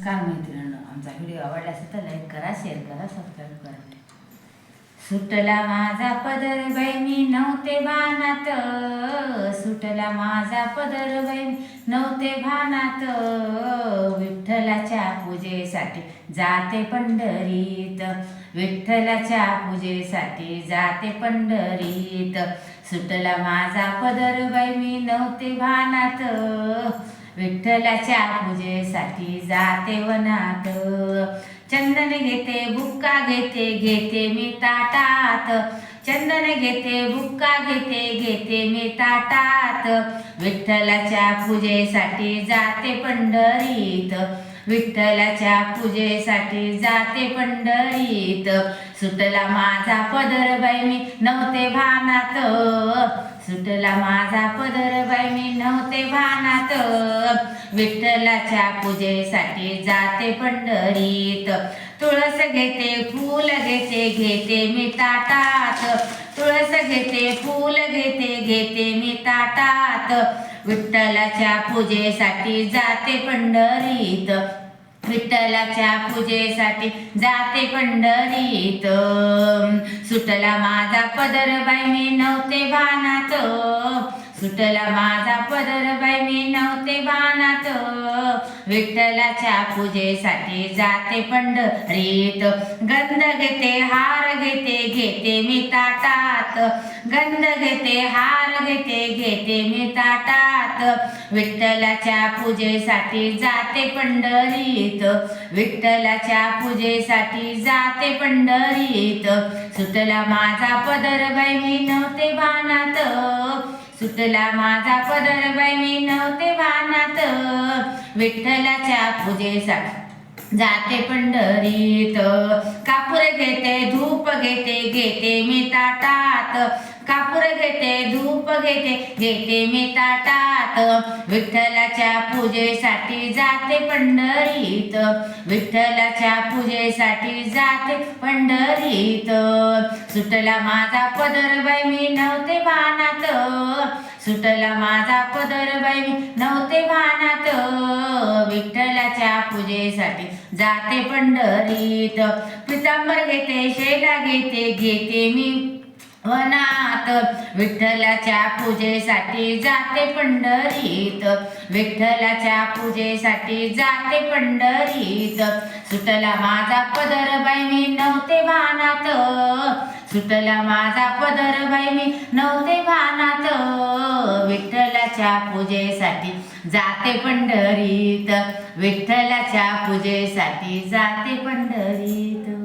नमस्कार मैत्रिणींनो आमचा व्हिडिओ आवडला असेल तर लाईक करा शेअर करा सबस्क्राईब करा. सुटला माझा पदर बहिणी नव्हते भानात. सुटला माझा पदर बाई नव्हते भानात. विठ्ठलाच्या पूजेसाठी जाते पंढरीत. विठ्ठलाच्या पूजेसाठी जाते पंढरीत. सुटला माझा पदर बहिणी नव्हते भानात. विठ्ठलाच्या पूजेसाठी जाते वनात. चंदन घेते बुक्का घेते घेते मी ताटात. चंदन घेते बुक्का घेते घेते मी ताटात. विठ्ठलाच्या पूजेसाठी जाते पंढरीत. विठ्ठलाच्या पूजेसाठी जाते पंढरीत. सुटला माझा पदर बाई मी नव्हते भानात. सुटला माझा पदर बाई मी नव्हते भानात. विठ्ठलाच्या पूजेसाठी जाते पंढरीत. तुळस घेते फूल घेते घेते मी ताटात. तुळस घेते फूल घेते घेते मी ताटात. विठ्ठलाच्या पूजेसाठी जाते पंढरीत. विठ्ठलाच्या पूजेसाठी जाते पंढरीत. सुटला माझा पदर बाई मी नव्हते भानात. सुटला माझा पदर बाई मी नव्हते भानात विठ्ठलाच्या पूजेसाठी जाते पंढरीत. गंध घेते हार घेते घेते मी ताटात. गंध घेते हार घेते घेते मी ताटात. विठ्ठलाच्या पूजेसाठी जाते पंढरीत. विठ्ठलाच्या पूजेसाठी जाते पंढरीत. सुटला माझा पदर बाई मी नव्हते भानात सुटला माझा पदर बाई मी नव्हते वानात. विठ्ठलाच्या पूजेसाठी जाते पंढरीत. कापूर घेते धूप घेते घेते मी ताटात. कापूर घेते धूप घेते घेते मी ताटात. विठ्ठलाच्या पूजेसाठी जाते पंढरीत. विठ्ठलाच्या पूजेसाठी जाते पंढरीत. सुटला माझा पदर बाई मी नव्हते बाना सुटला माझा पदर बाई. नव्हते भानात विठ्ठलाच्या पूजेसाठी. जाते पंढरीत. पितांबर घेते शेला घेते घेते मी वनात. विठ्ठलाच्या पूजेसाठी जाते पंढरीत. विठ्ठलाच्या पूजेसाठी जाते पंढरीत. सुटला माझा पदर बाई मी नव्हते भानात सुटला माझा पदर बाई मी नव्हते भानात विठ्ठलाच्या पूजेसाठी जाते पंढरीत विठ्ठलाच्या पूजेसाठी जाते पंढरीत.